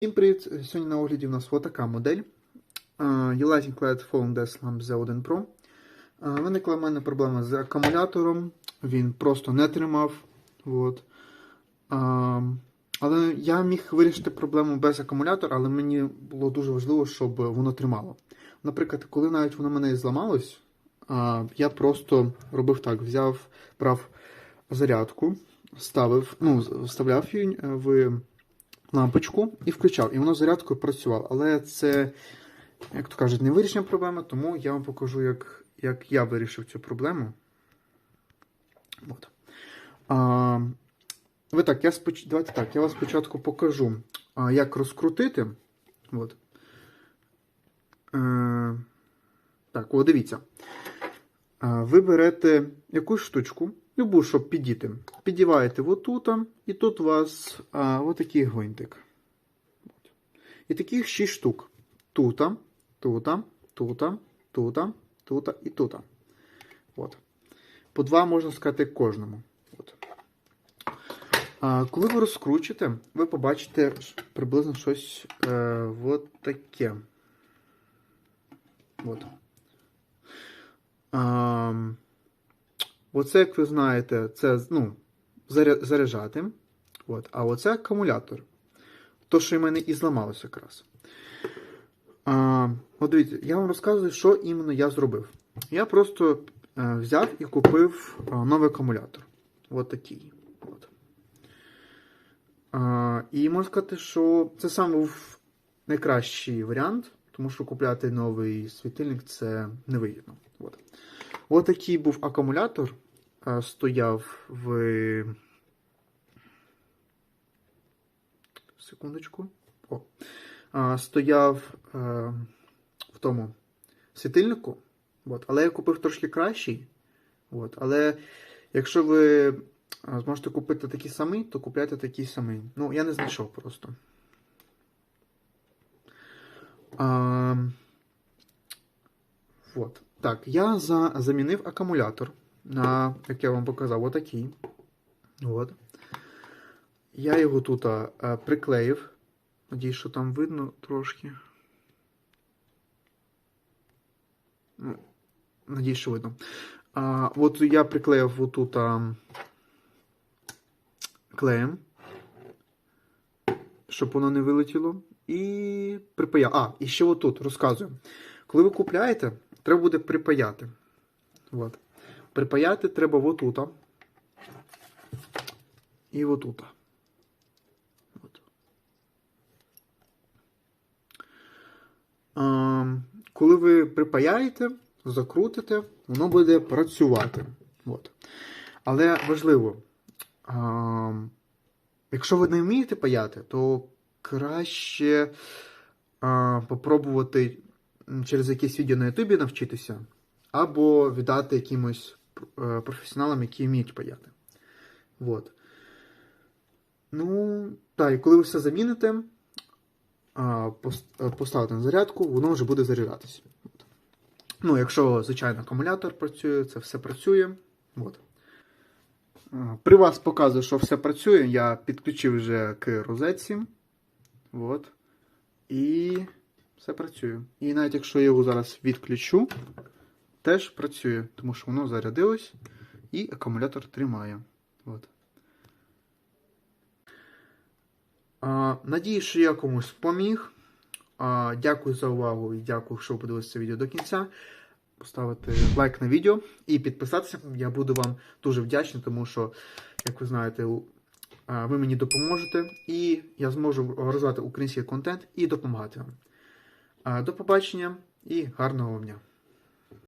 Всім привіт! Сьогодні на огляді у нас така модель. Ulighting LED Phone Desk Lamp Z1 Pro. Виникла в мене проблема з акумулятором, він просто не тримав. От. Але я міг вирішити проблему без акумулятора, але мені було дуже важливо, щоб воно тримало. Наприклад, коли навіть воно мене зламалось, я просто робив так: взяв, брав зарядку, ставив, ну, вставляв її е, в лампочку і включав, і воно зарядкою працювало. Але це, як то кажуть, не вирішення проблеми, тому я вам покажу, як, як я вирішив цю проблему. От. А, ви так, я споч... Давайте так, я вам спочатку покажу, а, як розкрутити. От. Е, так, о, дивіться. А, Ви берете якусь штучку, любу, щоб підійти. Підіваєте отут, і тут у вас а, отакий гвинтик. І таких 6 штук. Тута, тута, тута, тута, тута і тута. От. По два можна сказати кожному. От. А, коли ви розкручите, ви побачите приблизно щось е, таке. От. А, Оце, як ви знаєте, це ну, заряджати. От. А оце акумулятор. То, що в мене і зламалося якраз. А, от дивіться, я вам розказую, що іменно я зробив. Я просто е, взяв і купив е, новий акумулятор. От такий. От. А, і можна сказати, що це саме був найкращий варіант, тому що купляти новий світильник це невигідно. От. Ось такий був акумулятор. е, Стояв в. Секундочку. О. Стояв е, в тому світильнику. От. Але я купив трошки кращий. От. Але якщо ви е, зможете купити такий самий, то купляйте такий самий. Ну, я не знайшов просто. А, вот. Так, я за, замінив акумулятор на, як я вам показав, отакий. От. Я його тут а, приклеїв. Надіюсь, що там видно трошки. Ну, надіюсь, що видно. А, от я приклеїв отут а, клеєм, щоб воно не вилетіло. І припаяв. А, і ще отут розказую. Коли ви купляєте, треба буде припаяти. От. Припаяти треба отут. І отут. От. А, коли ви припаяєте, закрутите, воно буде працювати. От. Але важливо, а, якщо ви не вмієте паяти, то краще а, попробувати через якесь відео на Ютубі навчитися, або віддати якимось е, професіоналам, які вміють паяти. От. Ну, так, і коли ви все заміните, е, поставите на зарядку, воно вже буде заряджатися. Ну, якщо, звичайно, акумулятор працює, це все працює. От. При вас показує, що все працює. Я підключив вже к розетці. От. І все працює. І навіть якщо я його зараз відключу, теж працює, тому що воно зарядилось і акумулятор тримає. От. А, надіюсь, що я комусь поміг. А, дякую за увагу і дякую, що ви подивилися це відео до кінця. Поставити лайк на відео і підписатися. Я буду вам дуже вдячний, тому що, як ви знаєте, ви мені допоможете, і я зможу розвивати український контент і допомагати вам. До побачення і гарного дня!